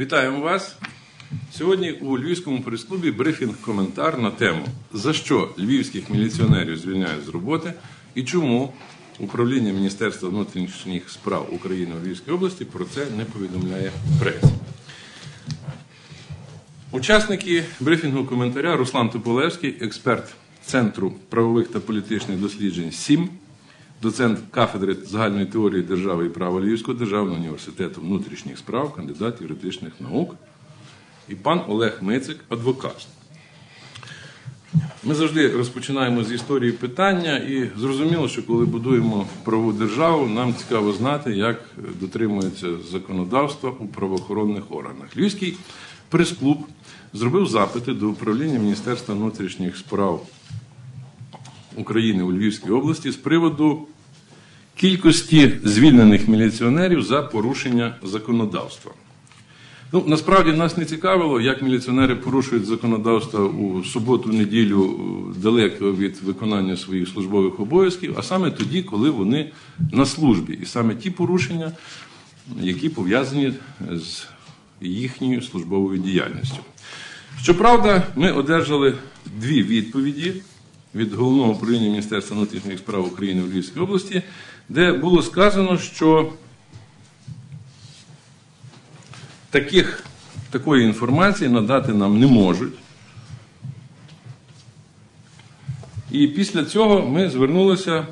Вітаємо вас. Сьогодні у Львівському прес-клубі брифінг-коментар на тему, за що львівських міліціонерів звільняють з роботи і чому управління Міністерства внутрішніх справ України у Львівській області про це не повідомляє пресі. Учасники брифінгу коментаря Руслан Тополевський, експерт Центру правових та політичних досліджень СІМ, доцент кафедри загальної теорії держави і права Львівського державного університету внутрішніх справ, кандидат юридичних наук, і пан Олег Мицик, адвокат. Ми завжди розпочинаємо з історії питання, і зрозуміло, що коли будуємо правову державу, нам цікаво знати, як дотримується законодавство у правоохоронних органах. Львівський прес-клуб зробив запити до управління Міністерства внутрішніх справ України у Львівській області з приводу кількості звільнених міліціонерів за порушення законодавства. Ну, насправді нас не цікавило, як міліціонери порушують законодавство у суботу-неділю далеко від виконання своїх службових обов'язків, а саме тоді, коли вони на службі. І саме ті порушення, які пов'язані з їхньою службовою діяльністю. Щоправда, ми одержали дві відповіді від головного управління Міністерства внутрішніх справ України в Львівській області, де було сказано, що таких, такої інформації надати нам не можуть. І після цього ми звернулися,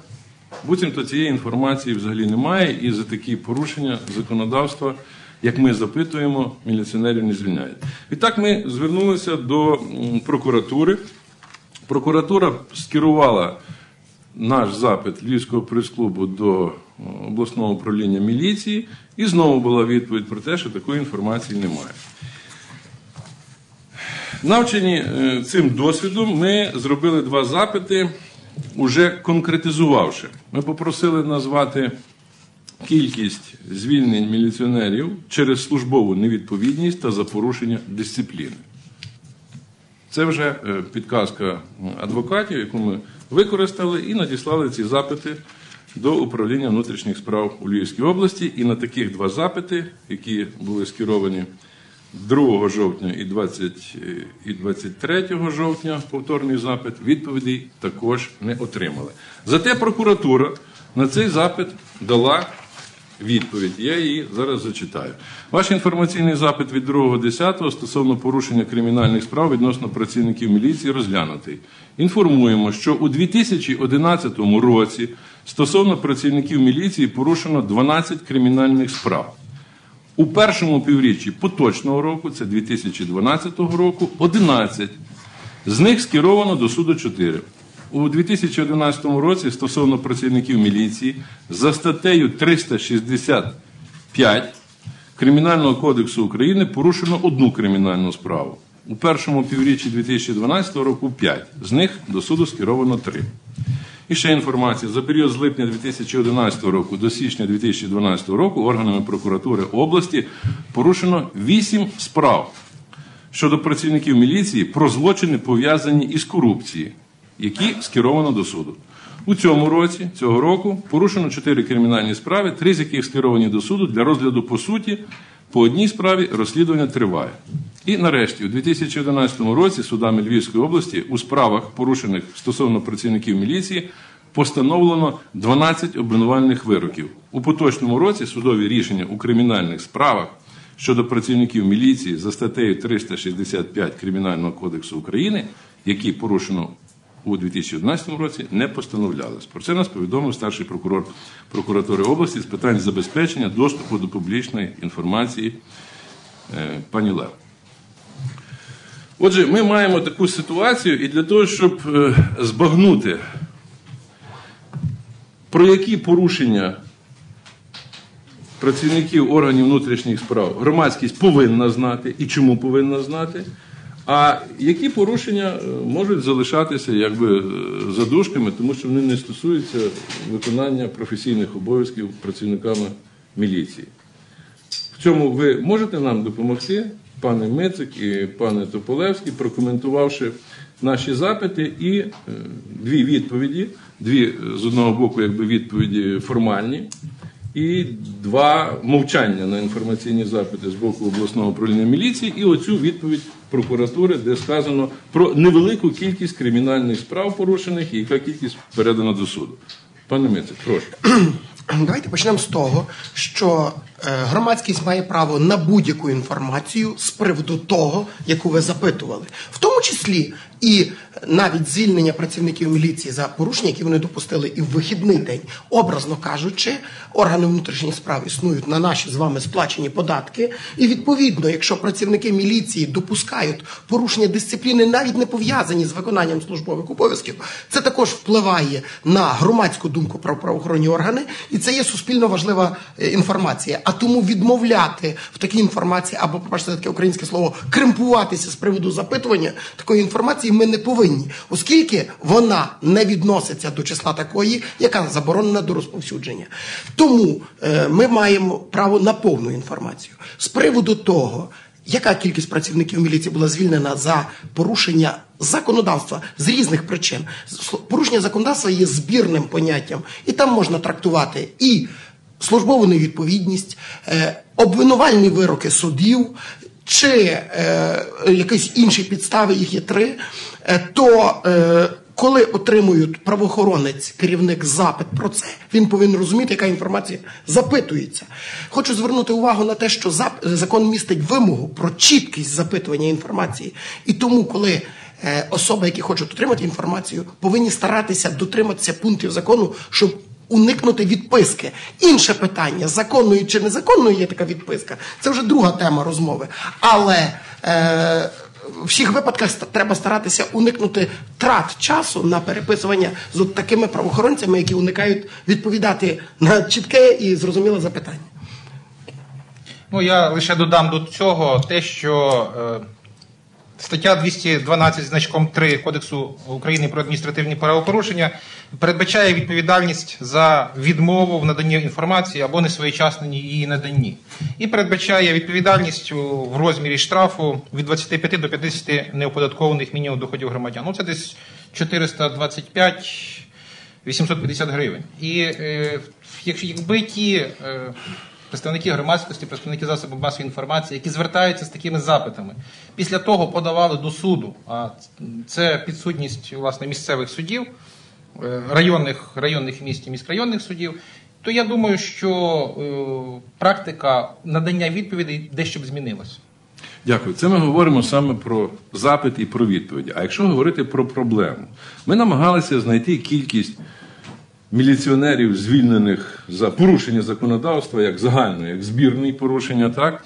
буцімто цієї інформації взагалі немає, і за такі порушення законодавства, як ми запитуємо, міліціонерів не звільняють. І так ми звернулися до прокуратури. Прокуратура скерувала наш запит Львівського прес-клубу до обласного управління міліції, і знову була відповідь про те, що такої інформації немає. Навчені цим досвідом, ми зробили два запити, уже конкретизувавши. Ми попросили назвати кількість звільнень міліціонерів через службову невідповідність та за порушення дисципліни. Це вже підказка адвокатів, яку ми використали і надіслали ці запити до управління внутрішніх справ у Львівській області. І на таких два запити, які були скеровані 2 жовтня і 20, і 23 жовтня, повторний запит, відповідей також не отримали. Зате прокуратура на цей запит дала відповідь. Я її зараз зачитаю. Ваш інформаційний запит від 2.10 стосовно порушення кримінальних справ відносно працівників міліції розглянутий. Інформуємо, що у 2011 році стосовно працівників міліції порушено 12 кримінальних справ. У першому півріччі поточного року, це 2012 року, 11. З них скеровано до суду 4. У 2011 році стосовно працівників міліції за статтею 365 Кримінального кодексу України порушено одну кримінальну справу. У першому півріччі 2012 року 5. З них до суду скеровано 3. І ще інформація. За період з липня 2011 року до січня 2012 року органами прокуратури області порушено 8 справ щодо працівників міліції про злочини пов'язані із корупцією які скеровано до суду. У цьому році, цього року, порушено 4 кримінальні справи, три з яких скеровані до суду для розгляду по суті. По одній справі розслідування триває. І нарешті, у 2011 році судами Львівської області у справах, порушених стосовно працівників міліції, постановлено 12 обвинувальних вироків. У поточному році судові рішення у кримінальних справах щодо працівників міліції за статтею 365 Кримінального кодексу України, які порушено у 2011 році не постановлялось. Про це нас повідомив старший прокурор прокуратури області з питань забезпечення доступу до публічної інформації пані Лев. Отже, ми маємо таку ситуацію, і для того, щоб збагнути, про які порушення працівників органів внутрішніх справ громадськість повинна знати і чому повинна знати. А які порушення можуть залишатися якби задушками, тому що вони не стосуються виконання професійних обов'язків працівниками міліції? В цьому ви можете нам допомогти, пане Мицик і пане Тополевський, прокоментувавши наші запити і дві відповіді, дві з одного боку, якби відповіді формальні, і два мовчання на інформаційні запити з боку обласного управління міліції, і оцю відповідь прокуратури, де сказано про невелику кількість кримінальних справ порушених і яка кількість передана до суду. Пане Мице, прошу. Давайте почнемо з того, що громадськість має право на будь-яку інформацію з приводу того, яку ви запитували, в тому числі і навіть звільнення працівників міліції за порушення, які вони допустили, і в вихідний день, образно кажучи, органи внутрішніх справ існують на наші з вами сплачені податки. І відповідно, якщо працівники міліції допускають порушення дисципліни, навіть не пов'язані з виконанням службових обов'язків, це також впливає на громадську думку про правоохоронні органи, і це є суспільно важлива е, інформація. А тому відмовляти в такій інформації або побачите таке українське слово кремпуватися з приводу запитування такої інформації ми не повинні, оскільки вона не відноситься до числа такої, яка заборонена до розповсюдження. Тому е, ми маємо право на повну інформацію з приводу того. Яка кількість працівників міліції була звільнена за порушення законодавства з різних причин? Порушення законодавства є збірним поняттям, і там можна трактувати і службову невідповідність, е, обвинувальні вироки судів. Чи е, якісь інші підстави, їх є три, е, то коли отримують правоохоронець, керівник запит про це, він повинен розуміти, яка інформація запитується. Хочу звернути увагу на те, що закон містить вимогу про чіткість запитування інформації. І тому, коли особи, які хочуть отримати інформацію, повинні старатися дотриматися пунктів закону, щоб уникнути відписки. Інше питання, законною чи незаконною є така відписка, це вже друга тема розмови. Але е, в всіх випадках треба старатися уникнути трат часу на переписування з от такими правоохоронцями, які уникають відповідати на чітке і зрозуміле запитання. Ну я лише додам до цього те, що е, стаття 212 значком 3 Кодексу України про адміністративні правопорушення передбачає відповідальність за відмову в наданні інформації або несвоєчасній її наданні, і передбачає відповідальність в розмірі штрафу від 25 до 50 неоподаткованих мінімум доходів громадян. Ну це десь 425 850 гривень. І е, якби ті е, представники громадськості, представники засобів масової інформації, які звертаються з такими запитами, після того подавали до суду, а це підсудність власне місцевих судів. Е, районних районних міст і міськрайонних судів, то я думаю, що е, практика надання відповідей дещо б змінилася. Дякую. Це ми говоримо саме про запит і про відповіді. А якщо говорити про проблему, ми намагалися знайти кількість міліціонерів, звільнених за порушення законодавства, як загальне, як збірне порушення, так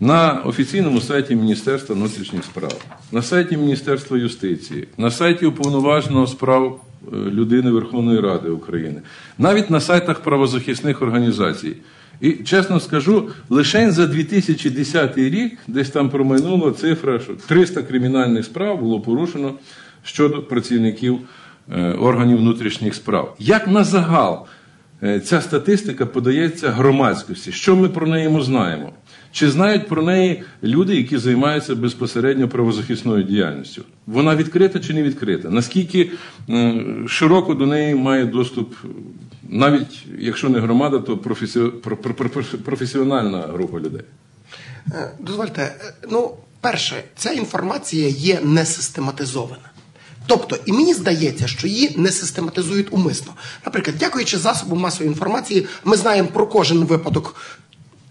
на офіційному сайті Міністерства внутрішніх справ, на сайті Міністерства юстиції, на сайті уповноваженого справ е, людини Верховної Ради України, навіть на сайтах правозахисних організацій. І чесно скажу, лише за 2010 рік десь там промайнула цифра, що 300 кримінальних справ було порушено щодо працівників органів внутрішніх справ. Як на загал е, ця статистика подається громадськості? Що ми про неї знаємо? Чи знають про неї люди, які займаються безпосередньо правозахисною діяльністю? Вона відкрита чи не відкрита? Наскільки е, широко до неї має доступ, навіть якщо не громада, то професіональна група людей? Е, дозвольте, е, ну, перше, ця інформація є не систематизована. Тобто, і мені здається, що її не систематизують умисно. Наприклад, дякуючи засобам масової інформації, ми знаємо про кожен випадок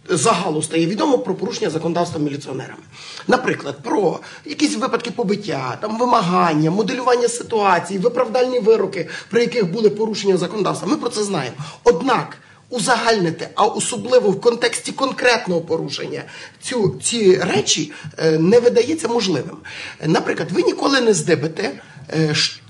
загалу стає відомо про порушення законодавства міліціонерами. Наприклад, про якісь випадки побиття, там вимагання, моделювання ситуації, виправдальні вироки, при яких були порушення законодавства. Ми про це знаємо. Однак. Узагальнити, а особливо в контексті конкретного порушення цю, ці речі е, не видається можливим. Наприклад, ви ніколи не здибите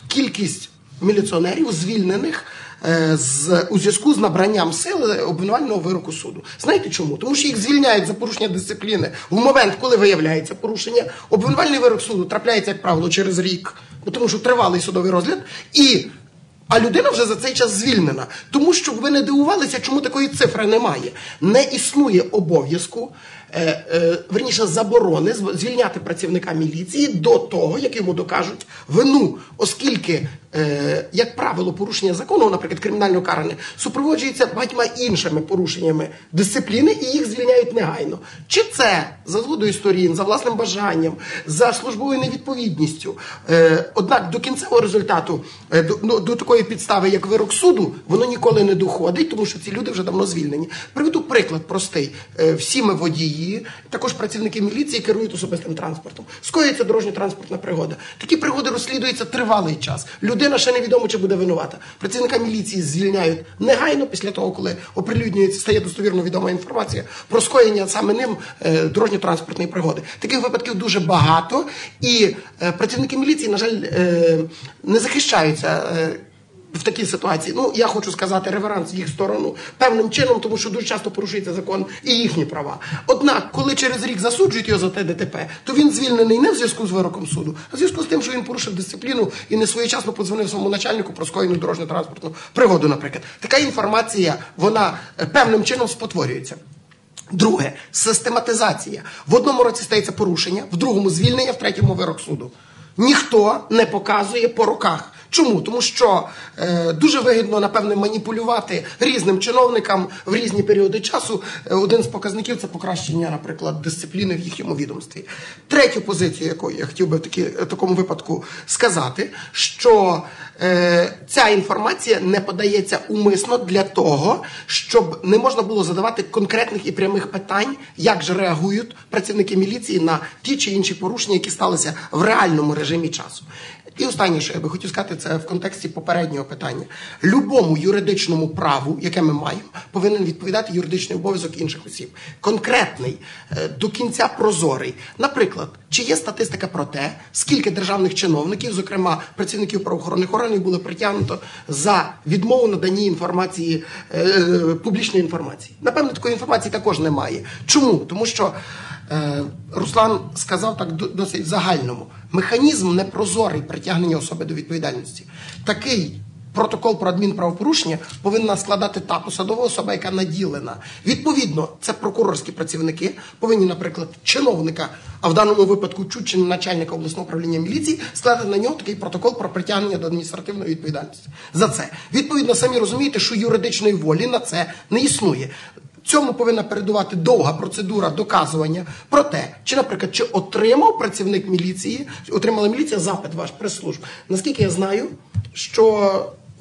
кількість міліціонерів, звільнених Е, з у зв'язку з набранням сили обвинувального вироку суду. Знаєте чому? Тому що їх звільняють за порушення дисципліни в момент, коли виявляється порушення. Обвинувальний вирок суду трапляється, як правило, через рік, тому що тривалий судовий розгляд. і а людина вже за цей час звільнена. Тому що ви не дивувалися, чому такої цифри немає. Не існує обов'язку, е, е, верніше заборони звільняти працівника міліції до того, як йому докажуть вину, оскільки е, як правило, порушення закону, наприклад, кримінального каране, супроводжується багатьма іншими порушеннями дисципліни і їх звільняють негайно. Чи це за згодою сторін, за власним бажанням, за службовою невідповідністю. Е, однак до кінцевого результату, е, до, ну, до такої підстави, як вирок суду, воно ніколи не доходить, тому що ці люди вже давно звільнені. Приведу приклад простий. Е, всі ми водії, також працівники міліції керують особистим транспортом. Скоїться дорожньо-транспортна пригода. Такі пригоди розслідуються тривалий час. Людина ще невідомо, чи буде винувата. Працівника міліції звільняють негайно після того, коли оприлюднюється, стає достовірно відома інформація про скоєння саме ним е, дорожньо-транспортної пригоди. Таких випадків дуже багато, і е, працівники міліції, на жаль, не захищаються. В такій ситуації, ну я хочу сказати реверанс в їх сторону певним чином, тому що дуже часто порушується закон і їхні права. Однак, коли через рік засуджують його за те ДТП, то він звільнений не в зв'язку з вироком суду, а в зв'язку з тим, що він порушив дисципліну і не своєчасно подзвонив своєму начальнику про скоєну дорожньо-транспортну пригоду. Наприклад, така інформація вона е, певним чином спотворюється. Друге систематизація. В одному році стається порушення, в другому звільнення, в третьому вирок суду. Ніхто не показує по руках. Чому? Тому що е, дуже вигідно, напевне, маніпулювати різним чиновникам в різні періоди часу. Е, один з показників це покращення, наприклад, дисципліни в їхньому відомстві. Третю позицію, яку я хотів би в такі, такому випадку сказати, що е, ця інформація не подається умисно для того, щоб не можна було задавати конкретних і прямих питань, як же реагують працівники міліції на ті чи інші порушення, які сталися в реальному режимі часу. І останнє, що я би хотів сказати, це в контексті попереднього питання. Любому юридичному праву, яке ми маємо, повинен відповідати юридичний обов'язок інших осіб. Конкретний, е, до кінця прозорий. Наприклад, чи є статистика про те, скільки державних чиновників, зокрема працівників правоохоронних органів, було притягнуто за відмову наданні інформації е, е, публічної інформації? Напевно, такої інформації також немає. Чому? Тому що. Е, Руслан сказав так досить загальному. Механізм непрозорий притягнення особи до відповідальності. Такий протокол про адмінправопорушення повинна складати та посадова особа, яка наділена. Відповідно, це прокурорські працівники повинні, наприклад, чиновника, а в даному випадку чуть начальника обласного управління міліції, складати на нього такий протокол про притягнення до адміністративної відповідальності. За це відповідно самі розумієте, що юридичної волі на це не існує. Цьому повинна передувати довга процедура доказування про те, чи, наприклад, чи отримав працівник міліції, отримала міліція запит ваш прес-служб. Наскільки я знаю, що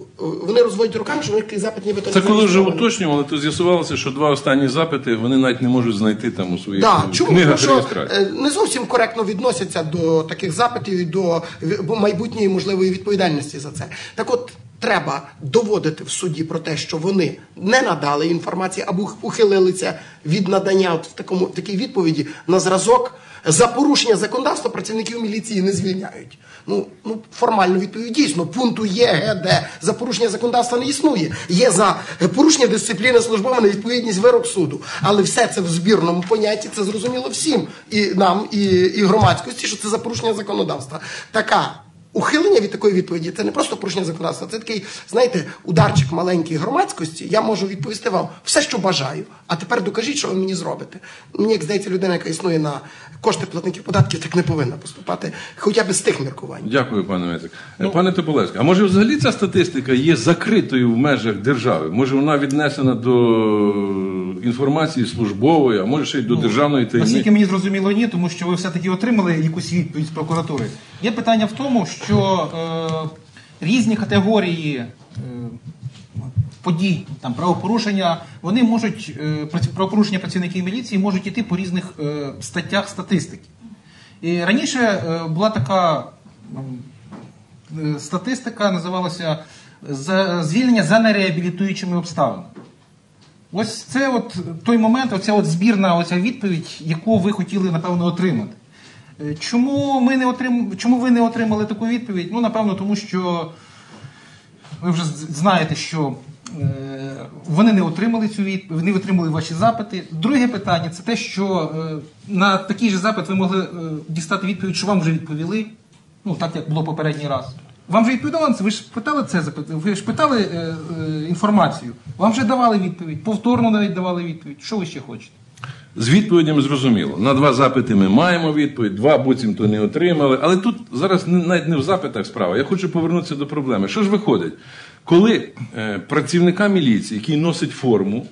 е, вони розводять руками, що такий запит нібито Це не коли вже уточнювали, то з'ясувалося, що два останні запити вони навіть не можуть знайти там у своїх Да, чому? Тому що е, не зовсім коректно відносяться до таких запитів і до майбутньої можливої відповідальності за це. Так от. Треба доводити в суді про те, що вони не надали інформації або ухилилися від надання от в такому такій відповіді на зразок за порушення законодавства працівників міліції не звільняють. Ну, ну формально відповідь дійсно пункту є, Г, Д за порушення законодавства не існує. Є за порушення дисципліни службова невідповідність вирок суду. Але все це в збірному понятті це зрозуміло всім і нам, і, і громадськості, що це за порушення законодавства. Така. Ухилення від такої відповіді це не просто порушення законодавства, це такий, знаєте, ударчик маленький громадськості. Я можу відповісти вам все, що бажаю. А тепер докажіть, що ви мені зробите. Мені як здається, людина, яка існує на кошти платників податків, так не повинна поступати, хоча б з тих міркувань. Дякую, пане Митик. Ну- Пане Тополевський, а може взагалі ця статистика є закритою в межах держави? Може вона віднесена до інформації службової, а може ще й до державної Наскільки таємниці? мені зрозуміло, ні, тому що ви все-таки отримали якусь відповідь з прокуратури. Є питання в тому, що е, різні категорії е, подій, там правопорушення, вони можуть е, правопорушення працівників міліції можуть іти по різних е, статтях статистики. І раніше е, була така е, статистика, називалася звільнення за нереабілітуючими обставинами. Ось це от той момент, оця от збірна оця відповідь, яку ви хотіли, напевно, отримати. Чому, ми не отрим... Чому ви не отримали таку відповідь? Ну, напевно, тому що ви вже знаєте, що е, вони не отримали цю відповідь, вони отримали ваші запити. Друге питання це те, що е, на такий же запит ви могли е, дістати відповідь, що вам вже відповіли, ну так як було попередній раз. Вам вже відповідали це, ви ж питали це ви ж питали е, е, інформацію, вам вже давали відповідь, повторно навіть давали відповідь. Що ви ще хочете? З відповідями зрозуміло. На два запити ми маємо відповідь, два буцімто не отримали. Але тут зараз навіть не в запитах справа. Я хочу повернутися до проблеми. Що ж виходить? Коли е, працівника міліції, який носить форму,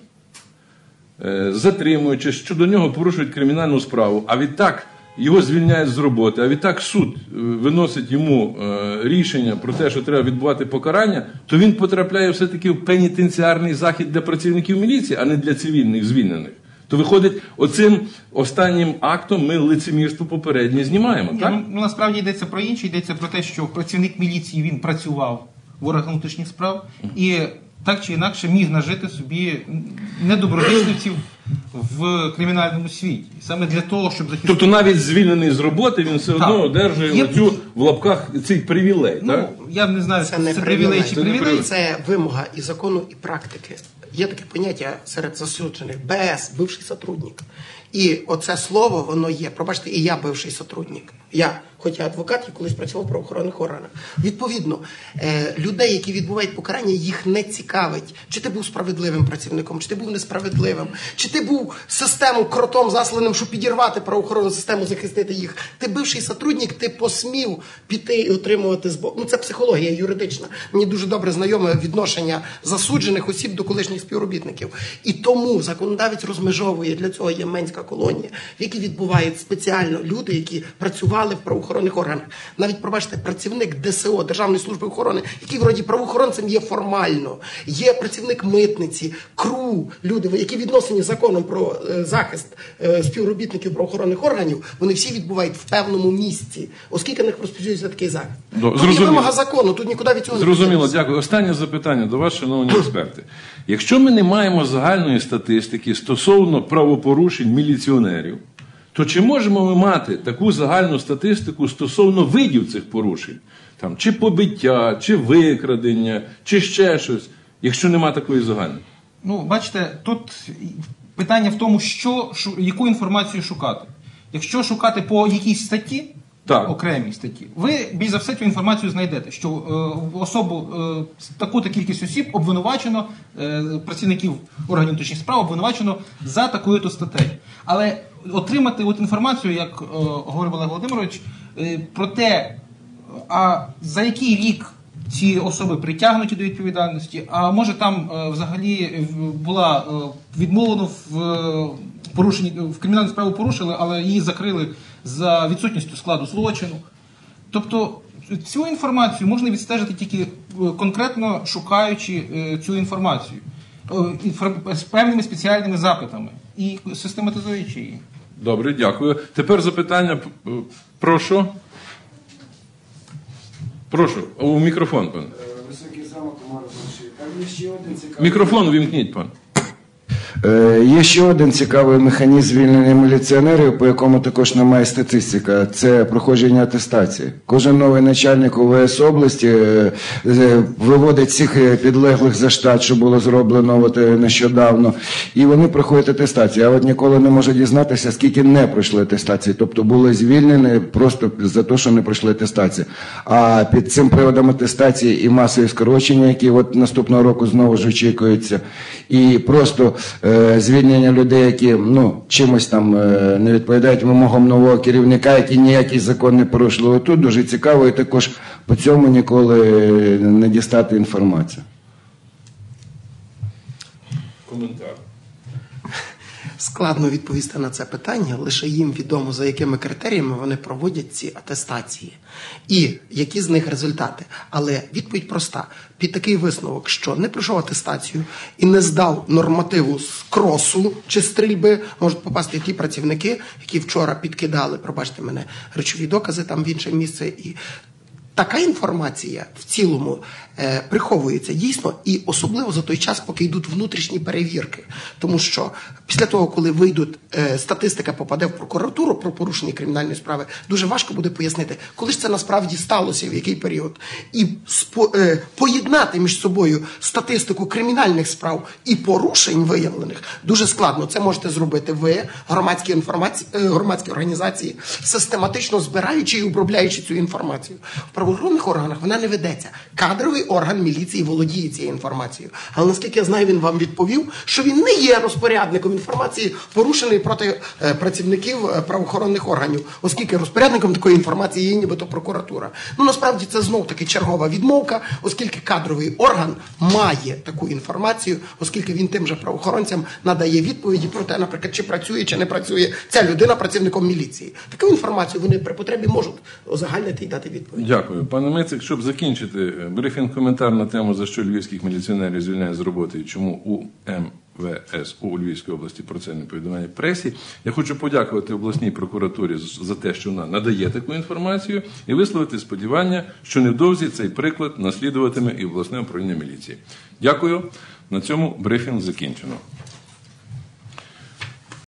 е, затримують, чи щодо нього порушують кримінальну справу, а відтак його звільняють з роботи, а відтак суд е, виносить йому рішення про те, що треба відбувати покарання, то він потрапляє все-таки в пенітенціарний захід для працівників міліції, а не для цивільних звільнених. То виходить, оцим останнім актом ми лицемірство попереднє знімаємо. Ні, Так? ну, ну, насправді йдеться про інше, йдеться про те, що працівник міліції він працював в органах внутрішніх справ і так чи інакше міг нажити собі недобродичливців в кримінальному світі. Саме для того, щоб захистити. Тобто навіть звільнений з роботи, він все одно одержує Є- оцю в лапках цей привілей. так? Ну, я не знаю, Це не привілей чи Це привілей. Це вимога і закону, і практики. Є таке поняття серед засуджених БС, бивший сотрудник. І оце слово, воно є. Пробачте, і я бивший сотрудник. Я, хоч я адвокат, я колись працював в правоохоронних органах. Відповідно, е, людей, які відбувають покарання, їх не цікавить, чи ти був справедливим працівником, чи ти був несправедливим, чи ти був систему кротом засланим, щоб підірвати правоохоронну систему, захистити їх. Ти бивший сотрудник, ти посмів піти і отримувати збор. Ну це психологія юридична. Мені дуже добре знайоме відношення засуджених осіб до колишніх співробітників. І тому законодавець розмежовує для цього є Менська колонія, в якій відбувають спеціально люди, які працювали в правоохоронних органах. Навіть пробачте, працівник ДСО Державної служби охорони, який вроді правоохоронцем є формально, є працівник митниці, КРУ, люди, які відносені законом про е, захист е, співробітників правоохоронних органів, вони всі відбувають в певному місці, оскільки на них такий захист. Ну, Тут є вимога закону, тут нікуди від цього не Зрозуміло, дякую. Останнє запитання до вас, шановні експерти. Якщо ми не маємо загальної статистики стосовно правопорушень міліціонерів, то чи можемо ми мати таку загальну статистику стосовно видів цих порушень? Там, чи побиття, чи викрадення, чи ще щось, якщо нема такої загальної? Ну, бачите, тут питання в тому, що, яку інформацію шукати. Якщо шукати по якійсь статті, Так. окремій статті, ви більш за все цю інформацію знайдете, що е, особу е, таку-то кількість осіб обвинувачено, е, працівників органів внутрішніх справ обвинувачено за такою-то статтею. Але отримати от інформацію, як е, говорив Олег Володимирович, е, про те, а за який рік ці особи притягнуті до відповідальності, а може там е, взагалі була е, відмовлено в е, порушенні в кримінальну справу порушили, але її закрили за відсутністю складу злочину. Тобто цю інформацію можна відстежити тільки е, конкретно шукаючи е, цю інформацію е, з певними спеціальними запитами і систематизуючи її. Добре, дякую. Тепер запитання. Прошу. Прошу, у мікрофон, пане. Високий замок Бонші. Там є ще один цікавий. Мікрофон увімкніть, пане. Е, Є ще один цікавий механізм звільнення міліціонерів, по якому також немає статистика. Це проходження атестації. Кожен новий начальник УВС області е, е, виводить всіх підлеглих за штат, що було зроблено нещодавно, і вони проходять атестацію. А от ніколи не можу дізнатися, скільки не пройшли атестації, тобто були звільнені просто за те, що не пройшли атестацію. А під цим приводом атестації і масові скорочення, які от наступного року знову ж очікуються, і просто звільнення людей, які ну чимось там е, не відповідають вимогам нового керівника, які ніякий закон не порушили. Тут дуже цікаво, і також по цьому ніколи е, не дістати інформацію. Коментар. Складно відповісти на це питання, лише їм відомо, за якими критеріями вони проводять ці атестації і які з них результати. Але відповідь проста: під такий висновок, що не пройшов атестацію і не здав нормативу з кросу чи стрільби, можуть попасти ті працівники, які вчора підкидали, пробачте мене, речові докази там в інше місце і. Така інформація в цілому приховується дійсно, і особливо за той час, поки йдуть внутрішні перевірки. Тому що після того, коли вийдуть е, статистика попаде в прокуратуру про порушення кримінальної справи, дуже важко буде пояснити, коли ж це насправді сталося, в який період, і е, поєднати між собою статистику кримінальних справ і порушень виявлених дуже складно. Це можете зробити ви, громадські інформації, е, громадські організації, систематично збираючи і обробляючи цю інформацію. В правоохоронних органах вона не ведеться. Кадровий орган міліції володіє цією інформацією. Але наскільки я знаю, він вам відповів, що він не є розпорядником інформації, порушеної проти е, працівників е, правоохоронних органів, оскільки розпорядником такої інформації є нібито прокуратура. Ну насправді це знов таки чергова відмовка, оскільки кадровий орган має таку інформацію, оскільки він тим же правоохоронцям надає відповіді про те, наприклад, чи працює, чи не працює ця людина працівником міліції. Таку інформацію вони при потребі можуть озагальнити і дати відповідь. Дякую. Пане Мицик, щоб закінчити е, брифінг коментар на тему, за що львівських міліціонерів звільняють з роботи і чому у МВС у Львівській області про це не повідомляє пресі. Я хочу подякувати обласній прокуратурі за те, що вона надає таку інформацію, і висловити сподівання, що невдовзі цей приклад наслідуватиме і обласне управління міліції. Дякую. На цьому брифінг закінчено.